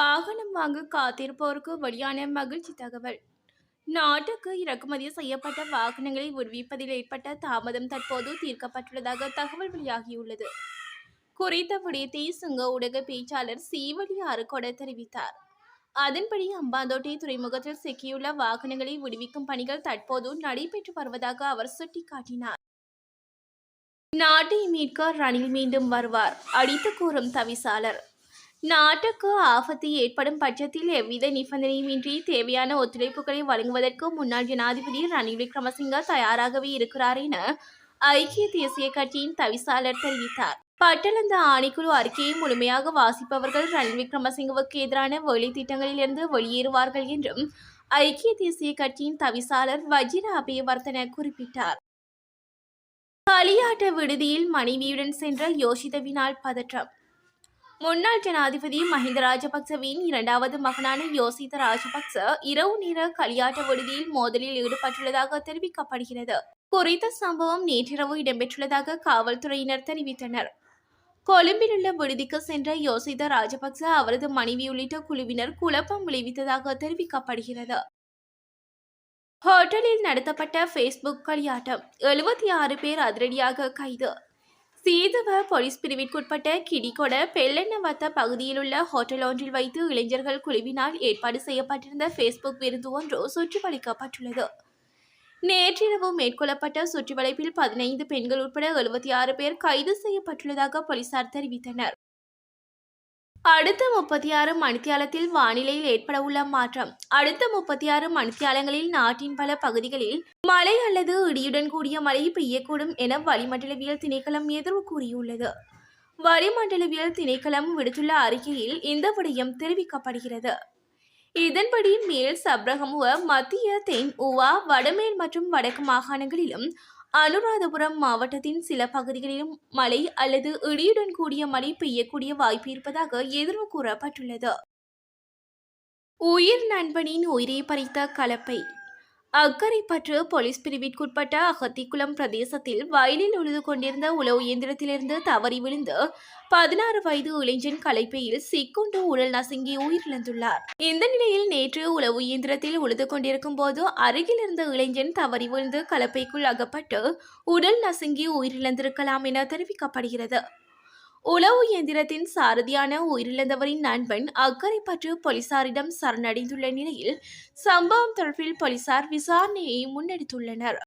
வாகனம் வாங்க காத்திருப்போருக்கு வெளியான மகிழ்ச்சி தகவல். நாட்டுக்கு இறக்குமதி செய்யப்பட்ட வாகனங்களை விடுவிப்பதில் ஏற்பட்ட தாமதம் தற்போது தீர்க்கப்பட்டுள்ளதாக தகவல் வெளியாகியுள்ளது. குறித்த விடயத்தை சுங்க ஊடக பேச்சாளர் சீவழி அருகொட தெரிவித்தார். அதன்படி அம்பாந்தோட்டை துறைமுகத்தில் சிக்கியுள்ள வாகனங்களை விடுவிக்கும் பணிகள் தற்போது நடைபெற்று வருவதாக அவர் சுட்டிக்காட்டினார். நாட்டை மீட்க ரணில் மீண்டும் வருவார் அடித்து கூறும் தவிசாளர். நாட்டுக்கு ஆபத்து ஏற்படும் பட்சத்தில் எவ்வித நிபந்தனையுமின்றி தேவையான ஒத்துழைப்புகளை வழங்குவதற்கு முன்னாள் ஜனாதிபதி ரணில் விக்ரமசிங்க தயாராகவே இருக்கிறார் என ஐக்கிய தேசிய கட்சியின் தவிசாளர் தெரிவித்தார். பட்டளந்த ஆணைக்குழு அறிக்கையை முழுமையாக வாசிப்பவர்கள் ரணில் விக்ரமசிங்கவுக்கு எதிரான வேலை திட்டங்களிலிருந்து வெளியேறுவார்கள் என்றும் ஐக்கிய தேசிய கட்சியின் தவிசாளர் வஜிர அபயவர்த்தன குறிப்பிட்டார். களியாட்ட விடுதியில் மனைவியுடன் சென்ற யோசிதவினால் பதற்றம். முன்னாள் ஜனாதிபதி மஹிந்த ராஜபக்சவின் இரண்டாவது மகனான யோசித ராஜபக்ச இரவு நேர களியாட்ட விடுதியில் மோதலில் ஈடுபட்டுள்ளதாக தெரிவிக்கப்படுகிறது. குறித்த சம்பவம் நேற்றிரவு இடம்பெற்றுள்ளதாக காவல்துறையினர் தெரிவித்தனர். கொழும்பில் உள்ள விடுதிக்கு சென்ற யோசித ராஜபக்ச அவரது மனைவி உள்ளிட்ட குழுவினர் குழப்பம் விளைவித்ததாக தெரிவிக்கப்படுகிறது. ஹோட்டலில் நடத்தப்பட்ட ஃபேஸ்புக் களியாட்டம். எழுபத்தி ஆறு பேர் அதிரடியாக கைது. சீதவ போலீஸ் பிரிவிற்குட்பட்ட கிடிகொட பெல்லெண்ணவத்த பகுதியில் உள்ள ஹோட்டல் ஒன்றில் வைத்து இளைஞர்கள் குழுவினால் ஏற்பாடு செய்யப்பட்டிருந்த ஃபேஸ்புக் விருது ஒன்று சுற்றிவளைக்கப்பட்டுள்ளது. நேற்றிரவு மேற்கொள்ளப்பட்ட சுற்றிவளைப்பில் பதினைந்து பெண்கள் உட்பட எழுபத்தி ஆறு பேர் கைது செய்யப்பட்டுள்ளதாக போலீசார் தெரிவித்தனர். அடுத்த முப்பத்தி ஆறு மணித்தியாலத்தில் வானிலையில் ஏற்படவுள்ள மாற்றம். அடுத்த முப்பத்தி ஆறு மணித்தியாலங்களில் நாட்டின் பல பகுதிகளில் மழை அல்லது இடியுடன் கூடிய மழை பெய்யக்கூடும் என வளிமண்டலவியல் திணைக்களம் எதிர்வு கூறியுள்ளது. வளிமண்டலவியல் திணைக்களம் விடுத்துள்ள அறிக்கையில் இந்த விடயம் தெரிவிக்கப்படுகிறது. இதன்படி மேல் சப்ரகமுவ மத்திய தென் உவா வடமேல் மற்றும் வடக்கு மாகாணங்களிலும் அனுராதபுரம் மாவட்டத்தின் சில பகுதிகளிலும் மழை அல்லது இடியுடன் கூடிய மழை பெய்யக்கூடிய வாய்ப்பு இருப்பதாக எதிர்வு கூறப்பட்டுள்ளது. உயிர் நண்பனின் உயிரை பறித்த கலப்பை அக்கரைப்பற்று போலீஸ் பிரிவிற்குட்பட்ட அகத்திக்குளம் பிரதேசத்தில் வயலில் உழுது கொண்டிருந்த உளவு இயந்திரத்திலிருந்து தவறி விழுந்து பதினாறு வயது இளைஞன் கலைப்பையில் சிக்குண்டு உடல் நசுங்கி உயிரிழந்துள்ளார். இந்த நிலையில் நேற்று உளவு இயந்திரத்தில் உழுது கொண்டிருக்கும் போது அருகில் இருந்த இளைஞன் தவறி விழுந்து கலப்பைக்குள் அகப்பட்டு உடல் நசுங்கி உயிரிழந்திருக்கலாம் என தெரிவிக்கப்படுகிறது. உளவு இயந்திரத்தின் சாரதியான உயிரிழந்தவரின் நண்பன் அக்கரைப்பற்று போலீசாரிடம் சரணடைந்துள்ள நிலையில் சம்பவம் தொடர்பில் போலீசார் விசாரணையை முன்னெடுத்துள்ளனர்.